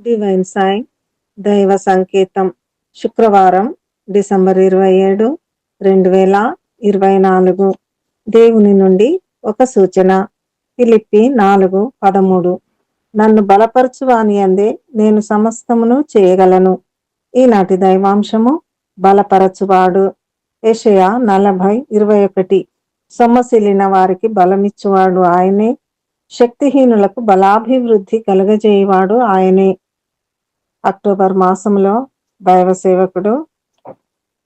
Divine sign దైవ సంకేతం శుక్రవారం డిసెంబర్ ఇరవై ఏడు రెండు వేల ఇరవై నాలుగు. దేవుని నుండి ఒక సూచన. ఫిలిప్పి నాలుగు పదమూడు. నన్ను బలపరచువాని అందే నేను సమస్తమును చేయగలను. ఈనాటి దైవాంశము బలపరచువాడు. యెషయా నలభై ఇరవై ఒకటి. సొమ్మసిల్లిన వారికి బలమిచ్చువాడు ఆయనే. శక్తిహీనులకు బలాభివృద్ధి కలుగజేయవాడు ఆయనే. అక్టోబర్ మాసంలో దైవ సేవకుడు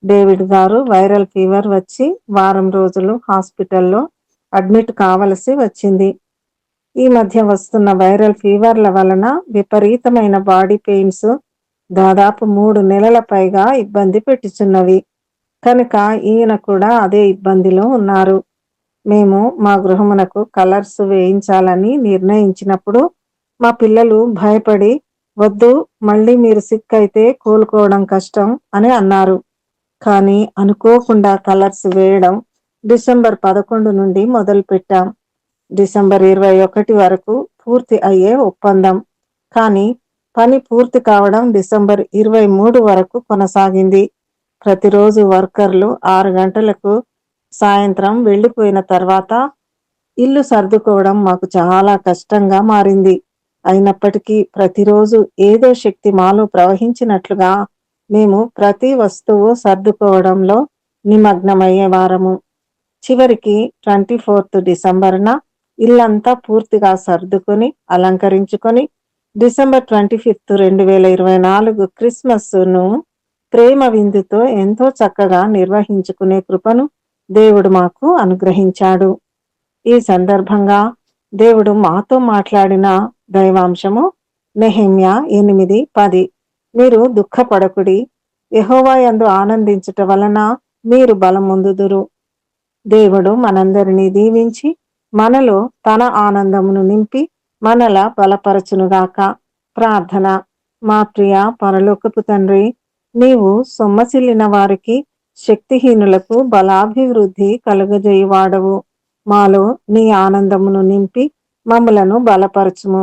డేవిడ్ గారు వైరల్ ఫీవర్ వచ్చి వారం రోజులు హాస్పిటల్లో అడ్మిట్ కావలసి వచ్చింది. ఈ మధ్య వస్తున్న వైరల్ ఫీవర్ల వలన విపరీతమైన బాడీ పెయిన్స్ దాదాపు మూడు నెలల పైగా ఇబ్బంది పెట్టుచున్నవి. కనుక ఈయన కూడా అదే ఇబ్బందిలో ఉన్నారు. మేము మా గృహమునకు కలర్స్ వేయించాలని నిర్ణయించినప్పుడు మా పిల్లలు భయపడి వద్దు మళ్ళీ మీరు సిక్ అయితే కోలుకోవడం కష్టం అని అన్నారు. కానీ అనుకోకుండా కలర్స్ వేయడం డిసెంబర్ పదకొండు నుండి మొదలు పెట్టాం డిసెంబర్ ఇరవై ఒకటి వరకు పూర్తి అయ్యే ఒప్పందం. కానీ పని పూర్తి కావడం డిసెంబర్ ఇరవై మూడు వరకు కొనసాగింది. ప్రతిరోజు వర్కర్లు ఆరు గంటలకు సాయంత్రం వెళ్ళిపోయిన తర్వాత ఇల్లు సర్దుకోవడం మాకు చాలా కష్టంగా మారింది. అయినప్పటికీ ప్రతిరోజు ఏదో శక్తి మాలో ప్రవహించినట్లుగా మేము ప్రతి వస్తువు సర్దుకోవడంలో నిమగ్నమయ్యే వారము. చివరికి ట్వంటీ ఫోర్త్ డిసెంబర్న ఇల్లంతా పూర్తిగా సర్దుకొని అలంకరించుకొని డిసెంబర్ ట్వంటీ ఫిఫ్త్ రెండు వేల ఇరవై నాలుగు క్రిస్మస్ను ప్రేమ విందుతో ఎంతో చక్కగా నిర్వహించుకునే కృపను దేవుడు మాకు అనుగ్రహించాడు. ఈ సందర్భంగా దేవుడు మాతో మాట్లాడిన దైవాంశము. నెహెమ్య ఎనిమిది పది. మీరు దుఃఖపడకుడి. యహోవా యందు ఆనందించుట వలన మీరు బలముందుదురు. దేవుడు మనందరినీ దీవించి మనలో తన ఆనందమును నింపి మనల బలపరచునుగాక. ప్రార్థన. మా ప్రియ పరలోకపు తండ్రి నీవు సొమ్మసిల్లిన వారికి శక్తిహీనులకు బలాభివృద్ధి కలుగజేయువాడవు. మాలో నీ ఆనందమును నింపి మమ్మలను బలపరచుము.